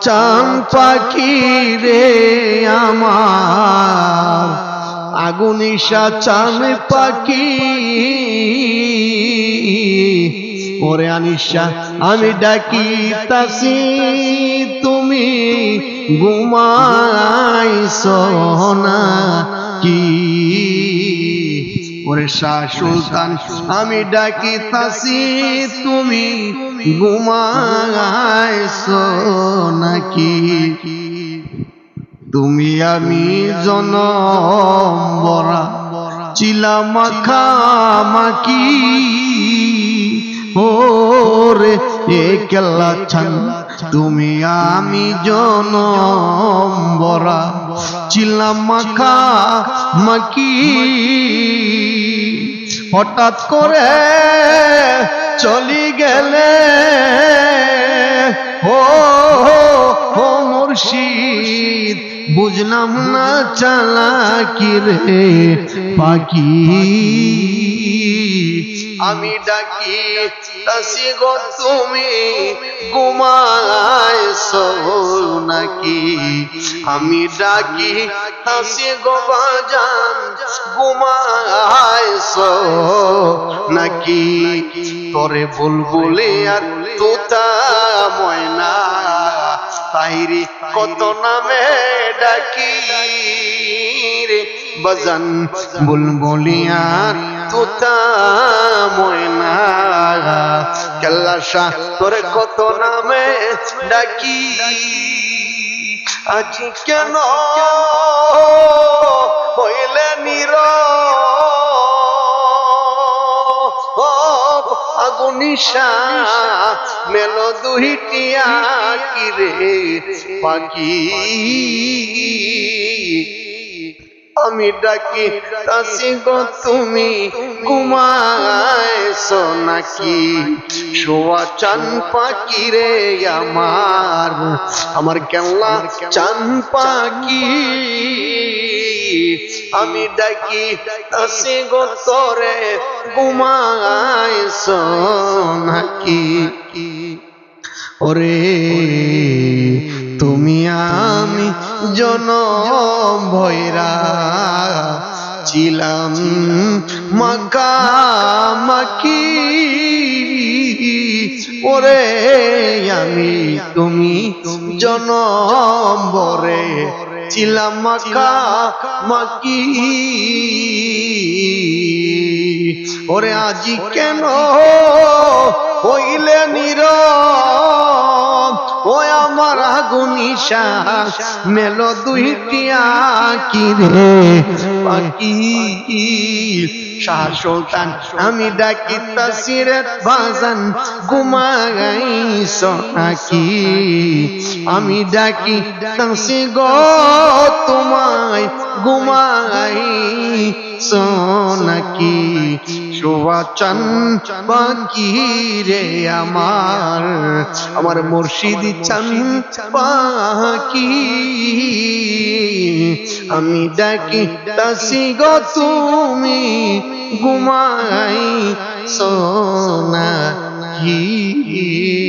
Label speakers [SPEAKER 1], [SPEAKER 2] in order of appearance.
[SPEAKER 1] চাম পাখি রে আমার। আগুনিশা চাম পাখি। ওরে আনিশা, আমি ডাকি তাসি তুমি ঘুমাইছ না কি? ওরে শাহ সুলতান, আমি ডাকি তাসি তুমি ঘুমাইছ নাকি? তুমি আমি জনম বরা, চিলা মাখা মাকি ওরে, এ কেল্লা ছান, তুমি আমি জনম বরা, চিলা মাখা মাকি হঠাৎ করে চলি গেলে। ও ও মুর্শিদ বুঝলাম না চালা কি রে পাখি। আমি ডাকি তাসি গো তুমি ঘুমাইছ নাকি? আমি ডাকি তাসি গো বাজান, ঘুমাইছ নাকি? তোরে বুলবুলি আর তোতা ময়না, তাইরি কত নামে ডাকি বজন? বুলবুলিয়ার তোতা ময়না কেল্লাশা তোরে কত নামে ডাকি? আজ কেন হইলে নির? আগুনিশা মেলো দুহিটিয়া কিরে পাখি আমি ডাকি তাসি গো তুমি, ঘুমাইছ নাকি? শোয়া চান পাখি রে আমার আমার কেল্লা চান পাখি। আমি ডাকি তাসি গো তোরে, ঘুমাইছ নাকি? ওরে, তুমি আমি জনম ভৈরা ছিলাম। মাকা মাকি। ওরে আমি, তুমি জন বরে ছিলাম মাকা মাকি। ওরে আজি কেন হইলে ও আমার আগুনিশা মেলো দুইটিয়া কি রে। পাখি শাহ আমি ডাকি তাসিরত বাজান ঘুমাইছ নাকি? আমি ডাকি তাসি গো তোমায় ঘুমাই নাকি? শোভাচান পাখি রে আমার। আমার মুর্শিদ চান পাখি আমি ডাকি তাসি গো তুমি, ঘুমাই সোনা কি